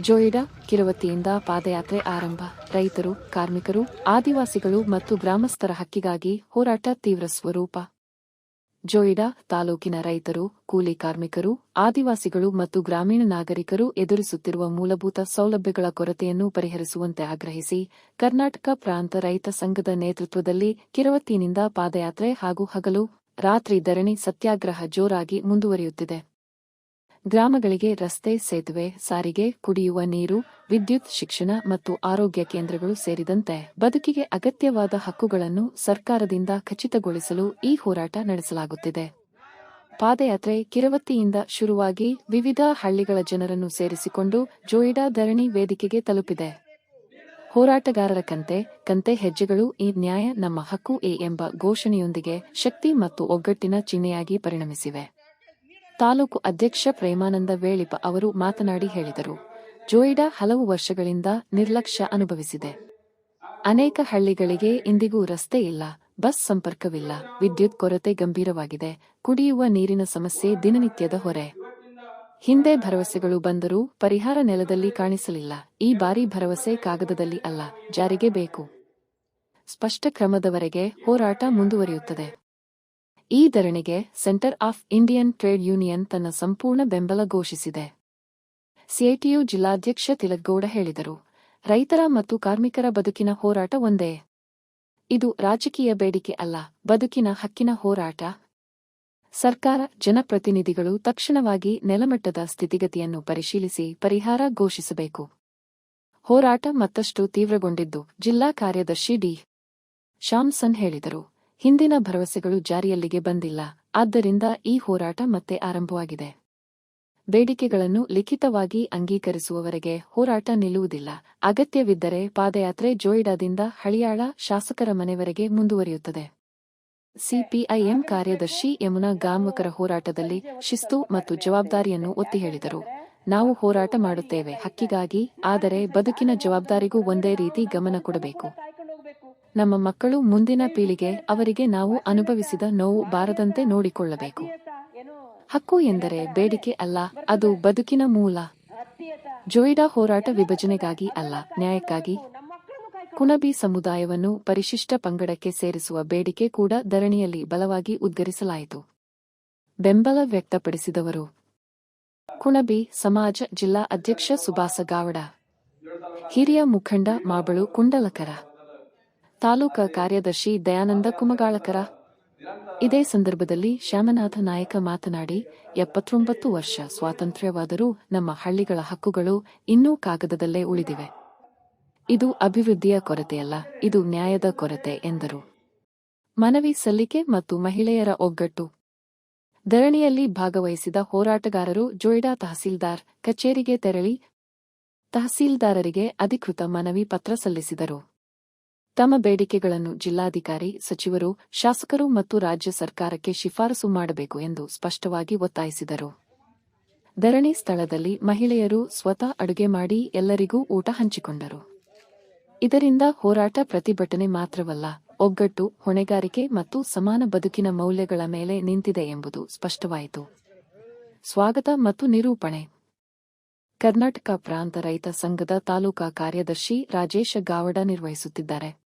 ಜೋಯಿಡಾ ಕಿರುವತಿಯಿಂದ ಪಾದಯಾತ್ರೆ ಆರಂಭ. ರೈತರು, ಕಾರ್ಮಿಕರು, ಆದಿವಾಸಿಗಳು ಮತ್ತು ಗ್ರಾಮಸ್ಥರ ಹಕ್ಕಿಗಾಗಿ ಹೋರಾಟ ತೀವ್ರ ಸ್ವರೂಪ. ಜೋಯಿಡಾ ತಾಲೂಕಿನ ರೈತರು, ಕೂಲಿ ಕಾರ್ಮಿಕರು, ಆದಿವಾಸಿಗಳು ಮತ್ತು ಗ್ರಾಮೀಣ ನಾಗರಿಕರು ಎದುರಿಸುತ್ತಿರುವ ಮೂಲಭೂತ ಸೌಲಭ್ಯಗಳ ಕೊರತೆಯನ್ನು ಪರಿಹರಿಸುವಂತೆ ಆಗ್ರಹಿಸಿ ಕರ್ನಾಟಕ ಪ್ರಾಂತ ರೈತ ಸಂಘದ ನೇತೃತ್ವದಲ್ಲಿ ಕಿರವತ್ತಿನಿಂದ ಪಾದಯಾತ್ರೆ ಹಾಗೂ ಹಗಲು ರಾತ್ರಿ ಧರಣಿ ಸತ್ಯಾಗ್ರಹ ಜೋರಾಗಿ ಮುಂದುವರಿಯುತ್ತಿದೆ. ಗ್ರಾಮಗಳಿಗೆ ರಸ್ತೆ ಸೇತುವೆ, ಸಾರಿಗೆ, ಕುಡಿಯುವ ನೀರು, ವಿದ್ಯುತ್, ಶಿಕ್ಷಣ ಮತ್ತು ಆರೋಗ್ಯ ಕೇಂದ್ರಗಳು ಸೇರಿದಂತೆ ಬದುಕಿಗೆ ಅಗತ್ಯವಾದ ಹಕ್ಕುಗಳನ್ನು ಸರ್ಕಾರದಿಂದ ಖಚಿತಗೊಳಿಸಲು ಈ ಹೋರಾಟ ನಡೆಸಲಾಗುತ್ತಿದೆ. ಪಾದಯಾತ್ರೆ ಕಿರವತ್ತಿಯಿಂದ ಶುರುವಾಗಿ ವಿವಿಧ ಹಳ್ಳಿಗಳ ಜನರನ್ನು ಸೇರಿಸಿಕೊಂಡು ಜೋಯಿಡಾ ಧರಣಿ ವೇದಿಕೆಗೆ ತಲುಪಿದೆ. ಹೋರಾಟಗಾರರ ಕಂತೆ ಕಂತೆ ಹೆಜ್ಜೆಗಳು, ಈ ನ್ಯಾಯ ನಮ್ಮ ಹಕ್ಕು ಎ ಎಂಬ ಘೋಷಣೆಯೊಂದಿಗೆ ಶಕ್ತಿ ಮತ್ತು ಒಗ್ಗಟ್ಟಿನ ಚಿಹ್ನೆಯಾಗಿ ಪರಿಣಮಿಸಿವೆ. ತಾಲೂಕು ಅಧ್ಯಕ್ಷ ಪ್ರೇಮಾನಂದ ವೇಳಿಪ ಅವರು ಮಾತನಾಡಿ ಹೇಳಿದರು. ಜೋಯಿಡಾ ಹಲವು ವರ್ಷಗಳಿಂದ ನಿರ್ಲಕ್ಷ್ಯ ಅನುಭವಿಸಿದೆ. ಅನೇಕ ಹಳ್ಳಿಗಳಿಗೆ ಇಂದಿಗೂ ರಸ್ತೆ ಇಲ್ಲ, ಬಸ್ ಸಂಪರ್ಕವಿಲ್ಲ, ವಿದ್ಯುತ್ ಕೊರತೆ ಗಂಭೀರವಾಗಿದೆ, ಕುಡಿಯುವ ನೀರಿನ ಸಮಸ್ಯೆ ದಿನನಿತ್ಯದ ಹೊರೆ. ಹಿಂದೆ ಭರವಸೆಗಳು ಬಂದರೂ ಪರಿಹಾರ ನೆಲದಲ್ಲಿ ಕಾಣಿಸಲಿಲ್ಲ, ಈ ಬಾರಿ ಭರವಸೆ ಕಾಗದದಲ್ಲಿ ಅಲ್ಲ, ಜಾರಿಗೆ ಬೇಕು. ಸ್ಪಷ್ಟ ಕ್ರಮದವರೆಗೆ ಹೋರಾಟ ಮುಂದುವರಿಯುತ್ತದೆ. ಈ ಧರಣಿಗೆ centre of Indian trade union ತನ್ನ ಸಂಪೂರ್ಣ ಬೆಂಬಲ ಘೋಷಿಸಿದೆ. ಸಿಐಟಿಯು ಜಿಲ್ಲಾಧ್ಯಕ್ಷ ತಿಲಕ್ಗೌಡ ಹೇಳಿದರು. ರೈತರ ಮತ್ತು ಕಾರ್ಮಿಕರ ಬದುಕಿನ ಹೋರಾಟ ಒಂದೇ. ಇದು ರಾಜಕೀಯ ಬೇಡಿಕೆ ಅಲ್ಲ, ಬದುಕಿನ ಹಕ್ಕಿನ ಹೋರಾಟ. ಸರ್ಕಾರ, ಜನಪ್ರತಿನಿಧಿಗಳು ತಕ್ಷಣವಾಗಿ ನೆಲಮಟ್ಟದ ಸ್ಥಿತಿಗತಿಯನ್ನು ಪರಿಶೀಲಿಸಿ ಪರಿಹಾರ ಘೋಷಿಸಬೇಕು. ಹೋರಾಟ ಮತ್ತಷ್ಟು ತೀವ್ರಗೊಂಡಿದ್ದು ಜಿಲ್ಲಾ ಕಾರ್ಯದರ್ಶಿ ಡಿ. ಶಾಮ್ಸನ್ ಹೇಳಿದರು. ಹಿಂದಿನ ಭರವಸೆಗಳು ಜಾರಿಯಲ್ಲಿಗೆ ಬಂದಿಲ್ಲ, ಆದ್ದರಿಂದ ಈ ಹೋರಾಟ ಮತ್ತೆ ಆರಂಭವಾಗಿದೆ. ಬೇಡಿಕೆಗಳನ್ನು ಲಿಖಿತವಾಗಿ ಅಂಗೀಕರಿಸುವವರೆಗೆ ಹೋರಾಟ ನಿಲ್ಲುವುದಿಲ್ಲ. ಅಗತ್ಯವಿದ್ದರೆ ಪಾದಯಾತ್ರೆ ಜೋಯಿಡಾದಿಂದ ಹಳಿಯಾಳ ಶಾಸಕರ ಮನೆವರೆಗೆ ಮುಂದುವರಿಯುತ್ತದೆ. ಸಿಪಿಐಎಂ ಕಾರ್ಯದರ್ಶಿ ಯಮುನಾ ಗಾಂವಕರ ಹೋರಾಟದಲ್ಲಿ ಶಿಸ್ತು ಮತ್ತು ಜವಾಬ್ದಾರಿಯನ್ನು ಒತ್ತಿ ಹೇಳಿದರು ನಾವು ಹೋರಾಟ ಮಾಡುತ್ತೇವೆ ಹಕ್ಕಿಗಾಗಿ, ಆದರೆ ಬದುಕಿನ ಜವಾಬ್ದಾರಿಗೂ ಒಂದೇ ರೀತಿ ಗಮನ ಕೊಡಬೇಕು. ನಮ್ಮ ಮಕ್ಕಳು ಮುಂದಿನ ಪೀಳಿಗೆ, ಅವರಿಗೆ ನಾವು ಅನುಭವಿಸಿದ ನೋವು ಬಾರದಂತೆ ನೋಡಿಕೊಳ್ಳಬೇಕು. ಹಕ್ಕು ಎಂದರೆ ಬೇಡಿಕೆ ಅಲ್ಲ, ಅದು ಬದುಕಿನ ಮೂಲ. ಜೋಯಿಡಾ ಹೋರಾಟ ವಿಭಜನೆಗಾಗಿ ಅಲ್ಲ, ನ್ಯಾಯಕ್ಕಾಗಿ. ಕುಣಬಿ ಸಮುದಾಯವನ್ನು ಪರಿಶಿಷ್ಟ ಪಂಗಡಕ್ಕೆ ಸೇರಿಸುವ ಬೇಡಿಕೆ ಕೂಡ ಧರಣಿಯಲ್ಲಿ ಬಲವಾಗಿ ಉದ್ಗರಿಸಲಾಯಿತು. ಬೆಂಬಲ ವ್ಯಕ್ತಪಡಿಸಿದವರು. ಕುಣಬಿ ಸಮಾಜ ಜಿಲ್ಲಾ ಅಧ್ಯಕ್ಷ ಸುಭಾಸ ಗಾವಡ. ಹಿರಿಯ ಮುಖಂಡ ಮಾಬಳು ಕುಂಡಲಕರ. ತಾಲೂಕಾ ಕಾರ್ಯದರ್ಶಿ ದಯಾನಂದ ಕುಮಗಾಳಕರ. ಇದೇ ಸಂದರ್ಭದಲ್ಲಿ ಶ್ಯಾಮನಾಥ ನಾಯಕ ಮಾತನಾಡಿ, ಎಪ್ಪತ್ತೊಂಬತ್ತು ವರ್ಷ ಸ್ವಾತಂತ್ರ್ಯವಾದರೂ ನಮ್ಮ ಹಳ್ಳಿಗಳ ಹಕ್ಕುಗಳು ಇನ್ನೂ ಕಾಗದದಲ್ಲೇ ಉಳಿದಿವೆ. ಇದು ಅಭಿವೃದ್ಧಿಯ ಕೊರತೆಯಲ್ಲ, ಇದು ನ್ಯಾಯದ ಕೊರತೆ ಎಂದರು. ಮನವಿ ಸಲ್ಲಿಕೆ ಮತ್ತು ಮಹಿಳೆಯರ ಒಗ್ಗಟ್ಟು. ಧರಣಿಯಲ್ಲಿ ಭಾಗವಹಿಸಿದ ಹೋರಾಟಗಾರರು ಜೊಯ್ಡಾ ತಹಸೀಲ್ದಾರ್ ಕಚೇರಿಗೆ ತೆರಳಿ, ತಹಸೀಲ್ದಾರರಿಗೆ ಅಧಿಕೃತ ಮನವಿ ಪತ್ರ ಸಲ್ಲಿಸಿದರು. ತಮ್ಮ ಬೇಡಿಕೆಗಳನ್ನು ಜಿಲ್ಲಾಧಿಕಾರಿ, ಸಚಿವರು, ಶಾಸಕರು ಮತ್ತು ರಾಜ್ಯ ಸರ್ಕಾರಕ್ಕೆ ಶಿಫಾರಸು ಮಾಡಬೇಕು ಎಂದು ಸ್ಪಷ್ಟವಾಗಿ ಒತ್ತಾಯಿಸಿದರು. ಧರಣಿ ಸ್ಥಳದಲ್ಲಿ ಮಹಿಳೆಯರು ಸ್ವತಃ ಅಡುಗೆ ಮಾಡಿ ಎಲ್ಲರಿಗೂ ಊಟ ಹಂಚಿಕೊಂಡರು. ಇದರಿಂದ ಹೋರಾಟ ಪ್ರತಿಭಟನೆ ಮಾತ್ರವಲ್ಲ, ಒಗ್ಗಟ್ಟು, ಹೊಣೆಗಾರಿಕೆ ಮತ್ತು ಸಮಾನ ಬದುಕಿನ ಮೌಲ್ಯಗಳ ಮೇಲೆ ನಿಂತಿದೆ ಎಂಬುದು ಸ್ಪಷ್ಟವಾಯಿತು. ಸ್ವಾಗತ ಮತ್ತು ನಿರೂಪಣೆ. ಕರ್ನಾಟಕ ಪ್ರಾಂತ ರೈತ ಸಂಘದ ತಾಲೂಕಾ ಕಾರ್ಯದರ್ಶಿ ರಾಜೇಶ ಗಾವಡ ನಿರ್ವಹಿಸುತ್ತಿದ್ದಾರೆ.